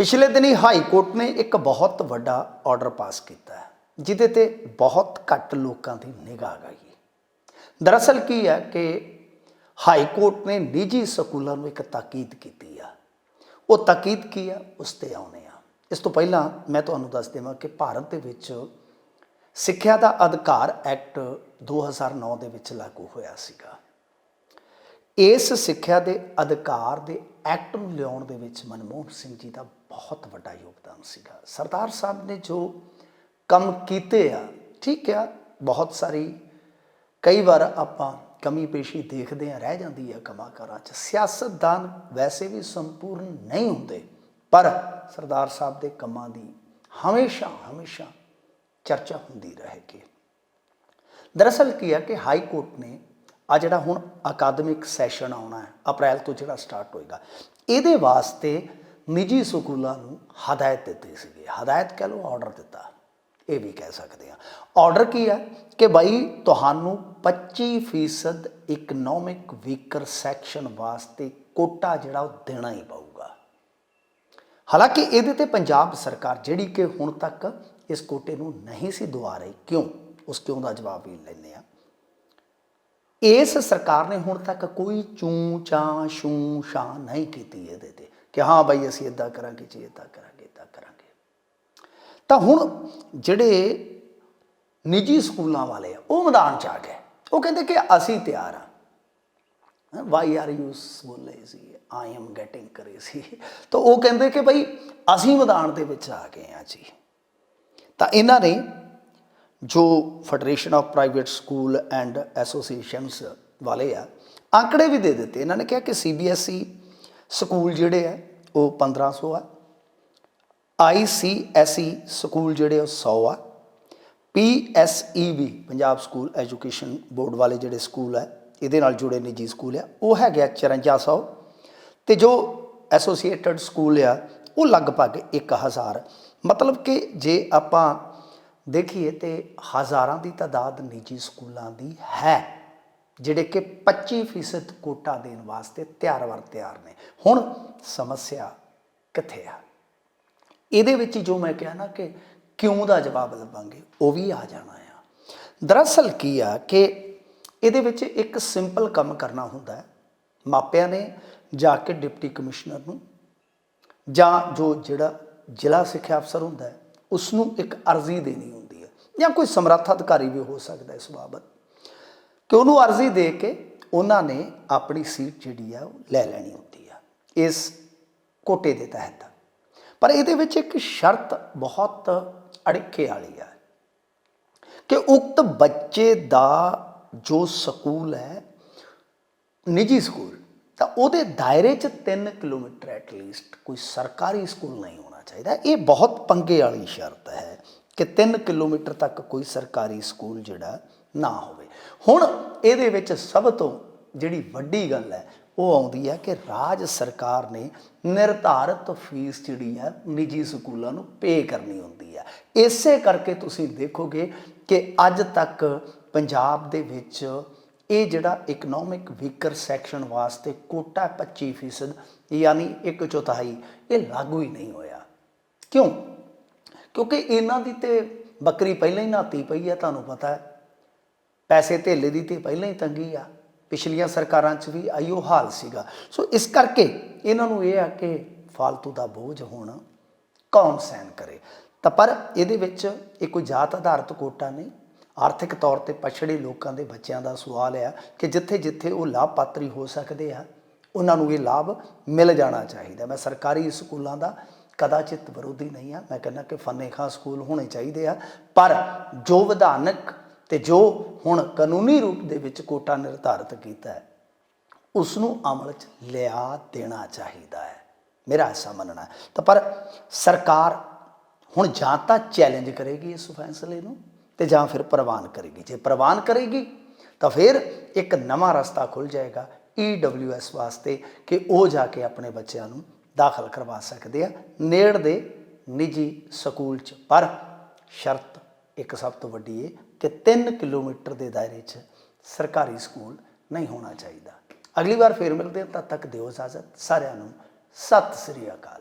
ਪਿਛਲੇ ਦਿਨੀ high court ਨੇ ਇੱਕ ਬਹੁਤ ਵੱਡਾ ਆਰਡਰ ਪਾਸ ਕੀਤਾ ਹੈ, ਜਿਹਦੇ ਤੇ ਬਹੁਤ ਘੱਟ ਲੋਕਾਂ ਦੀ ਨਿਗਾਹ ਗਈ ਦਰਅਸਲ ਕੀ ਹੈ ਕਿ ਹਾਈ ਕੋਰਟ ਨੇ ਨਿੱਜੀ ਸਕੂਲਾਂ ਨੂੰ ਇੱਕ ਤਾਕੀਦ ਕੀਤੀ ਆ। ਉਹ ਤਾਕੀਦ ਕੀ ਆ? ਉਸ ਤੇ ਆਉਨੇ ਆ। ਇਸ ਤੋਂ ਪਹਿਲਾਂ ਮੈਂ ਤੁਹਾਨੂੰ ਦੱਸ ਦੇਵਾਂ ਕਿ ਭਾਰਤ ਦੇ ਵਿੱਚ ਸਿੱਖਿਆ ਦਾ ਅਧਿਕਾਰ ਐਕਟ 2009 ਦੇ ਵਿੱਚ ਲਾਗੂ ਹੋਇਆ ਸੀਗਾ। ਇਸ ਸਿੱਖਿਆ ਦੇ ਅਧਿਕਾਰ ਦੇ ਐਕਟ ਨੂੰ ਲਿਆਉਣ ਦੇ ਵਿੱਚ ਮਨਮੋਹਨ ਸਿੰਘ ਜੀ ਦਾ ਬਹੁਤ ਵੱਡਾ ਯੋਗਦਾਨ ਸੀਗਾ। ਸਰਦਾਰ ਸਾਹਿਬ ਨੇ ਜੋ ਕੰਮ ਕੀਤੇ ਆ, ਠੀਕ ਆ, ਬਹੁਤ ਸਾਰੀ, ਕਈ ਵਾਰ ਆਪਾਂ ਕਮੀ ਪੇਸ਼ੀ ਦੇਖਦੇ ਆ, ਰਹਿ ਜਾਂਦੀ ਆ ਕਮਾਕਾਰਾਂ 'ਚ। ਸਿਆਸਤਦਾਨ ਵੈਸੇ ਵੀ ਸੰਪੂਰਨ ਨਹੀਂ ਹੁੰਦੇ, ਪਰ ਸਰਦਾਰ ਸਾਹਿਬ ਦੇ ਕੰਮਾਂ ਦੀ ਹਮੇਸ਼ਾ ਹਮੇਸ਼ਾ ਚਰਚਾ ਹੁੰਦੀ ਰਹੇਗੀ। ਦਰਅਸਲ ਕੀ ਹੈ ਕਿ ਹਾਈ ਕੋਰਟ ਨੇ ਆ ਜਿਹੜਾ ਹੁਣ ਅਕਾਦਮਿਕ ਸੈਸ਼ਨ ਆਉਣਾ ਹੈ, ਅਪ੍ਰੈਲ ਤੋਂ ਜਿਹੜਾ ਸਟਾਰਟ ਹੋਏਗਾ, ਇਹਦੇ ਵਾਸਤੇ ਨਿੱਜੀ ਸਕੂਲਾਂ ਨੂੰ ਹਦਾਇਤ ਦਿੱਤੀ ਸੀਗੀ। ਹਦਾਇਤ ਕਹ ਲਓ ਆਰਡਰ ਦਿੱਤਾ। ਇਹ ਵੀ ਕਹਿ ਸਕਦੇ ਆ ਆਰਡਰ ਕੀ ਹੈ? ਕਿ ਭਾਈ ਤੁਹਾਨੂੰ 25% ਇਕਨੋਮਿਕ ਵੀਕਰ ਸੈਕਸ਼ਨ ਵਾਸਤੇ ਕੋਟਾ ਜਿਹੜਾ ਉਹ ਦੇਣਾ ਹੀ ਪਊਗਾ। ਹਾਲਾਂਕਿ ਇਹਦੇ ਤੇ ਪੰਜਾਬ ਸਰਕਾਰ ਜਿਹੜੀ ਕਿ ਹੁਣ ਤੱਕ ਇਸ ਕੋਟੇ ਨੂੰ ਨਹੀਂ ਸੀ ਦਵਾ ਰਹੀ। ਕਿਉਂ? ਉਸ ਕਿਉਂ ਦਾ ਜਵਾਬ ਵੀ ਲੈਂਦੇ ਆ ਇਸ ਸਰਕਾਰ ਨੇ ਹੁਣ ਤੱਕ ਕੋਈ ਚੂੰ, ਚਾਂ ਸ਼ੂ ਸ਼ਾਂ ਨਹੀਂ ਕੀਤੀ ਇਹਦੇ ਤੇ। ਕਿ ਹਾਂ ਬਾਈ, ਅਸੀਂ ਇਦਾਂ ਕਰਾਂਗੇ ਜੀ ਇਦਾਂ ਕਰਾਂਗੇ ਇਦਾਂ ਕਰਾਂਗੇ। ਤਾਂ ਹੁਣ ਜਿਹੜੇ ਨਿੱਜੀ ਸਕੂਲਾਂ ਵਾਲੇ ਆ, ਉਹ ਮੈਦਾਨ ਚ ਆ ਗਏ। ਉਹ ਕਹਿੰਦੇ ਕਿ ਅਸੀਂ ਤਿਆਰ ਆ। ਵਾਈ ਆਰ ਯੂ ਬੋਲੇ ਸੀ ਆਈ ਐਮ ਗੈਟਿੰਗ ਕਰੇਜ਼ੀ ਤਾਂ ਉਹ ਕਹਿੰਦੇ ਕਿ ਭਾਈ ਅਸੀਂ ਮੈਦਾਨ ਦੇ ਵਿੱਚ ਆ ਗਏ ਆ ਜੀ। ਤਾਂ ਇਹਨਾਂ ਨੇ ਜੋ federation of private school and associations ਵਾਲੇ ਆ ਆંકੜੇ ਵੀ ਦੇ ਦਿੱਤੇ। ਇਹਨਾਂ ਨੇ ਕਿਹਾ ਕਿ ਸੀਬੀਐਸਈ ਸਕੂਲ ਜਿਹੜੇ ਆ, ਉਹ 1500 ਆ। ਆਈਸੀਐਸਈ ਸਕੂਲ ਜਿਹੜੇ ਉਹ 100 ਆ। PSEB Punjab school education board ਵਾਲੇ ਜਿਹੜੇ ਸਕੂਲ ਆ, ਇਹਦੇ ਨਾਲ ਜੁੜੇ ਨਿੱਜੀ ਸਕੂਲ ਆ। ਉਹ ਹੈਗੇ ਆ 5400 ਤੇ ਜੋ ਐਸੋਸੀਏਟਡ ਸਕੂਲ ਆ, ਉਹ ਲਗਭਗ 1000 ਮਤਲਬ ਕਿ ਜੇ ਆਪਾਂ ਦੇਖੀਏ ਤੇ ਹਜ਼ਾਰਾਂ ਦੀ ਤਾਦਾਦ ਨਿੱਜੀ ਸਕੂਲਾਂ ਦੀ ਹੈ। ਜਿਹੜੇ ਕਿ 25% ਕੋਟਾ ਦੇਣ ਵਾਸਤੇ ਤਿਆਰ ਵਰ ਤਿਆਰ ਨੇ। ਹੁਣ ਸਮੱਸਿਆ ਕਿੱਥੇ ਆ? ਇਹਦੇ ਵਿੱਚ ਜੋ ਮੈਂ ਕਿਹਾ ਨਾ ਕਿ ਕਿਉਂ ਦਾ ਜਵਾਬ ਲੱਭਾਂਗੇ, ਉਹ ਵੀ ਆ ਜਾਣਾ ਆ। ਦਰਅਸਲ ਕੀ ਆ ਕਿ ਇਹਦੇ ਵਿੱਚ ਇੱਕ ਸਿੰਪਲ ਕੰਮ ਕਰਨਾ ਹੁੰਦਾ ਹੈ। ਮਾਪਿਆਂ ਨੇ ਜਾ ਕੇ ਡਿਪਟੀ ਕਮਿਸ਼ਨਰ ਨੂੰ ਜਾਂ ਜੋ ਜਿਹੜਾ ਜ਼ਿਲ੍ਹਾ ਸਿੱਖਿਆ ਅਫਸਰ ਹੁੰਦਾ ਹੈ ਉਸ ਨੂੰ ਇੱਕ ਅਰਜ਼ੀ ਦੇਣੀ ਹੁੰਦੀ ਹੈ ਜਾਂ ਕੋਈ ਸਮਰੱਥ ਅਧਿਕਾਰੀ ਵੀ ਹੋ ਸਕਦਾ ਇਸ ਬਾਬਤ। ਕਿ ਉਹਨੂੰ ਅਰਜ਼ੀ ਦੇ ਕੇ ਉਹਨਾਂ ਨੇ ਆਪਣੀ ਸੀਟ ਜਿਹੜੀ ਆ ਉਹ ਲੈ ਲੈਣੀ ਹੁੰਦੀ ਆ, ਇਸ ਕੋਟੇ ਦੇ ਤਹਿਤ। ਪਰ ਇਹਦੇ ਵਿੱਚ ਇੱਕ ਸ਼ਰਤ ਬਹੁਤ ਅੜਿੱਕੇ ਵਾਲੀ ਆ ਕਿ ਉਕਤ ਬੱਚੇ ਦਾ ਜੋ ਸਕੂਲ ਹੈ, ਨਿੱਜੀ ਸਕੂਲ, ਤਾਂ ਉਹਦੇ ਦਾਇਰੇ 'ਚ 3 ਕਿਲੋਮੀਟਰ ਐਟ ਲੀਸਟ ਕੋਈ ਸਰਕਾਰੀ ਸਕੂਲ ਨਹੀਂ ਹੋਣਾ ਚਾਹੀਦਾ। ਇਹ ਬਹੁਤ ਪੰਗੇ ਵਾਲੀ ਸ਼ਰਤ ਹੈ ਕਿ 3 ਕਿਲੋਮੀਟਰ ਤੱਕ ਕੋਈ ਸਰਕਾਰੀ ਸਕੂਲ ਜਿਹੜਾ ਨਾ ਹੋਵੇ। ਹੁਣ ਇਹਦੇ ਵਿੱਚ ਸਭ ਤੋਂ ਜਿਹੜੀ ਵੱਡੀ ਗੱਲ ਹੈ, ਉਹ ਆਉਂਦੀ ਹੈ ਕਿ ਰਾਜ ਸਰਕਾਰ ਨੇ ਨਿਰਧਾਰਤ ਫੀਸ ਜਿਹੜੀ ਹੈ, ਨਿੱਜੀ ਸਕੂਲਾਂ ਨੂੰ ਪੇ ਕਰਨੀ ਹੁੰਦੀ ਹੈ। ਇਸੇ ਕਰਕੇ ਤੁਸੀਂ ਦੇਖੋਗੇ ਕਿ ਅੱਜ ਤੱਕ ਪੰਜਾਬ ਦੇ ਵਿੱਚ ਇਹ ਜਿਹੜਾ ਇਕਨੋਮਿਕ ਵੀਕਰ ਸੈਕਸ਼ਨ ਵਾਸਤੇ ਕੋਟਾ 25% ਯਾਨੀ 1 ਚੌਥਾਈ, ਇਹ ਲਾਗੂ ਹੀ ਨਹੀਂ ਹੋਇਆ। ਕਿਉਂ? ਕਿਉਂਕਿ ਇਹਨਾਂ ਦੀ ਤੇ ਬੱਕਰੀ ਪਹਿਲਾਂ ਹੀ ਨਾਤੀ ਪਈ ਹੈ, ਤੁਹਾਨੂੰ ਪਤਾ ਹੈ। ਪੈਸੇ ਧੇਲੇ ਦੀ ਤੇ ਪਹਿਲਾਂ ਹੀ ਤੰਗੀ ਆ। ਪਿਛਲੀਆਂ ਸਰਕਾਰਾਂ 'ਚ ਵੀ ਆਈਓ ਹਾਲ ਸੀਗਾ। ਸੋ ਇਸ ਕਰਕੇ ਇਹਨਾਂ ਨੂੰ ਇਹ ਆ ਕਿ ਫालतू ਦਾ ਬੋਝ ਹੁਣ ਕੌਣ ਸਹਿਨ ਕਰੇ। ਤਾਂ ਪਰ ਇਹਦੇ ਵਿੱਚ ਇਹ ਕੋਈ ਜਾਤ ਆਧਾਰਿਤ ਕੋਟਾ ਨਹੀਂ। ਆਰਥਿਕ ਤੌਰ ਤੇ ਪਛੜੇ ਲੋਕਾਂ ਦੇ ਬੱਚਿਆਂ ਦਾ ਸਵਾਲ ਆ ਕਿ ਜਿੱਥੇ ਜਿੱਥੇ ਉਹ ਲਾਭਪਾਤਰੀ ਹੋ ਸਕਦੇ ਆ, ਉਹਨਾਂ ਨੂੰ ਇਹ ਲਾਭ ਮਿਲ ਜਾਣਾ ਚਾਹੀਦਾ। ਮੈਂ ਸਰਕਾਰੀ ਸਕੂਲਾਂ ਦਾ ਕਦਾਚਿਤ ਵਿਰੋਧੀ ਨਹੀਂ ਆ। ਮੈਂ ਕਹਿੰਦਾ ਕਿ ਫੰਨੇ ਖਾਂ ਸਕੂਲ ਹੋਣੇ ਚਾਹੀਦੇ ਆ। ਪਰ ਜੋ ਵਿਧਾਨਕ ਤੇ ਜੋ ਹੁਣ ਕਾਨੂੰਨੀ ਰੂਪ ਦੇ ਵਿੱਚ ਕੋਟਾ ਨਿਰਧਾਰਿਤ ਕੀਤਾ ਹੈ ਉਸ ਨੂੰ ਅਮਲ 'ਚ ਲਿਆ ਦੇਣਾ ਚਾਹੀਦਾ ਹੈ। ਮੇਰਾ ਐਸਾ ਮੰਨਣਾ ਹੈ। ਤਾਂ ਪਰ ਸਰਕਾਰ ਹੁਣ ਜਾਂ ਤਾਂ ਚੈਲੰਜ ਕਰੇਗੀ ਇਸ ਫੈਸਲੇ ਨੂੰ ਤੇ ਜਾਂ ਫਿਰ ਪ੍ਰਵਾਨ ਕਰੇਗੀ। ਜੇ ਪ੍ਰਵਾਨ ਕਰੇਗੀ, ਤਾਂ ਫਿਰ ਇੱਕ ਨਵਾਂ ਰਸਤਾ ਖੁੱਲ ਜਾਏਗਾ EWS ਵਾਸਤੇ ਕਿ ਉਹ ਜਾ ਕੇ ਆਪਣੇ ਬੱਚਿਆਂ ਨੂੰ ਦਾਖਲ ਕਰਵਾ ਸਕਦੇ ਆ ਨੇੜ ਦੇ ਨਿੱਜੀ ਸਕੂਲ 'ਚ। ਪਰ ਸ਼ਰਤ ਇੱਕ ਸਭ ਤੋਂ ਵੱਡੀ ਇਹ ਕਿ 3 ਕਿਲੋਮੀਟਰ ਦੇ ਦਾਇਰੇ 'ਚ ਸਰਕਾਰੀ ਸਕੂਲ ਨਹੀਂ ਹੋਣਾ ਚਾਹੀਦਾ। ਅਗਲੀ ਵਾਰ ਫੇਰ ਮਿਲਦੇ ਹਾਂ। ਤਦ ਤੱਕ ਦਿਓ ਇਜਾਜ਼ਤ। ਸਾਰਿਆਂ ਨੂੰ ਸਤਿ ਸ੍ਰੀ ਅਕਾਲ।